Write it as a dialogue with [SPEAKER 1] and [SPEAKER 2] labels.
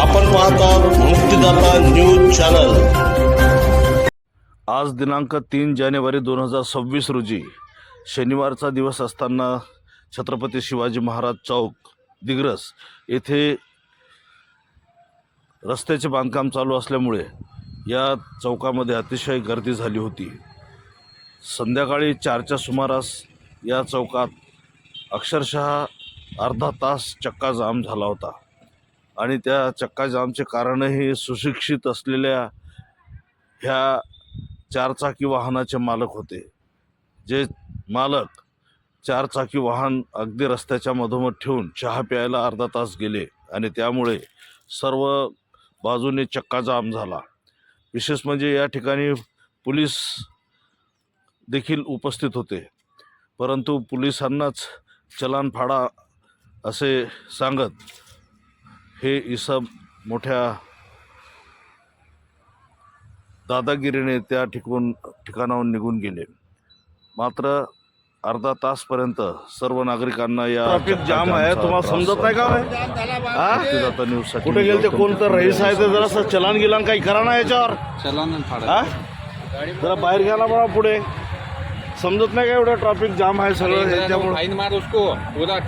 [SPEAKER 1] आपण पाहतात मुक्तीदाता news channel.
[SPEAKER 2] आज दिनांक तीन जानेवारी दोन हजार सव्वीस रोजी शनिवारचा दिवस असताना छत्रपती शिवाजी महाराज चौक दिग्रस येथे रस्त्याचे बांधकाम चालू असल्यामुळे या चौकामध्ये अतिशय गर्दी झाली होती. संध्याकाळी चारच्या सुमारास या चौकात अक्षरशः अर्धा तास चक्का जाम झाला होता. आणि त्या चक्का जामचे कारणही सुशिक्षित असलेल्या ह्या चारचाकी वाहनाचे मालक होते. जे मालक चारचाकी वाहन अगदी रस्त्याच्या मधोमध ठेवून चहा प्यायला अर्धा तास गेले आणि त्यामुळे सर्व बाजूने चक्का जाम झाला. विशेष म्हणजे या ठिकाणी पोलीस देखील उपस्थित होते. परंतु पोलिसांनाच चलान फाडा असे सांगत हे इसब मोठ्या दादागिरीने त्या ठिकून ठिकाणाहून निघून गेले. मात्र अर्धा तासपर्यंत सर्व नागरिकांना या
[SPEAKER 3] ट्रॅफिक जाम आहे तुम्हाला समजत नाही का? हा?
[SPEAKER 2] न्यूजसाठी
[SPEAKER 3] कुठे गेले ते कोण तर रईस आहे ते जरा चलान गिलान काही करा ना याच्यावर.
[SPEAKER 4] चलन फाडा.
[SPEAKER 3] जरा बाहेर घ्या ना बघा पुढे. समजत नाही का एवढं ट्रॅफिक जाम आहे सगळं
[SPEAKER 4] मार उसको. पूरा